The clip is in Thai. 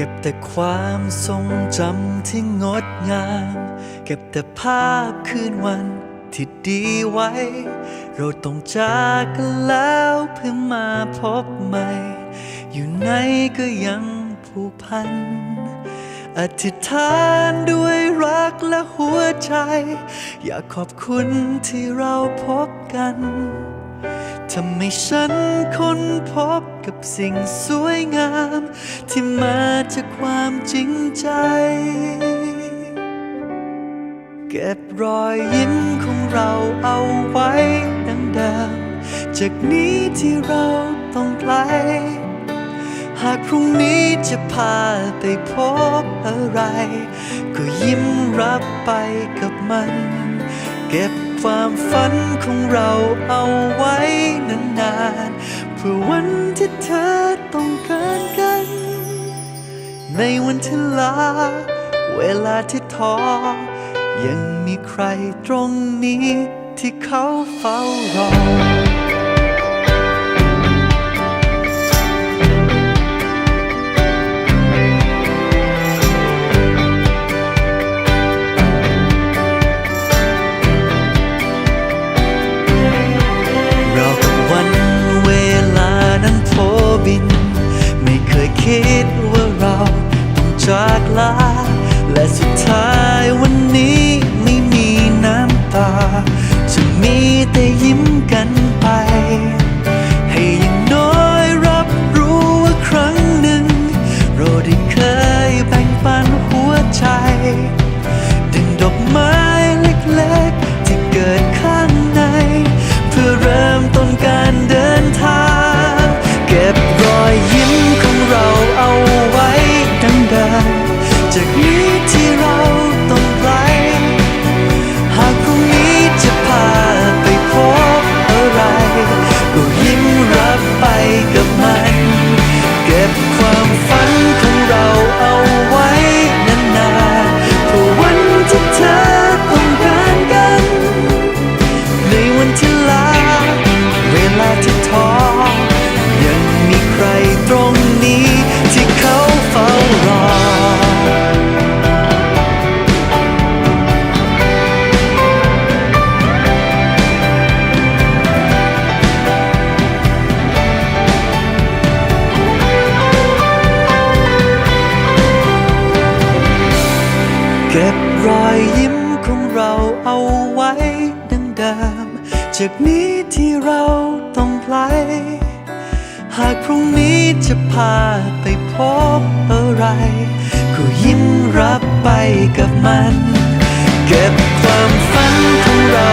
เก็บแต่ความทรงจำที่งดงาม เก็บแต่ภาพคืนวันที่ดีไว้ เราต้องจากกันแล้วเพื่อมาพบใหม่ อยู่ไหนก็ยังผูกพัน อธิษฐานด้วยรักและหัวใจ อยากขอบคุณที่เราพบกันทำให้ฉันค้นพบ กับสิ่งสวยงาม ที่มาจากความจริงใจ เก็บรอยยิ้มของเราเอาไว้ดังเดิมจากนี้ที่เราต้องไกล หากพรุ่งนี้จะพาไปพบอะไร ก็ยิ้มรับไปกับมัน เก็บความฝันของเราเอาไว้นานๆ เพื่อวันที่เธอต้องการกัน ในวันที่ลา เวลาที่ท้อ ยังมีใครตรงนี้ที่เขาเฝ้ารอ คิดว่าเราต้องจากลา และสุดท้ายวัน เก็บรอยยิ้มของเราเอาไว้ดังเดิม จากนี้ที่เราต้องไกลหากพรุ่งนี้จะพาไปพบอะไร ก็ยิ้มรับไปกับมัน เก็บความฝันของเรา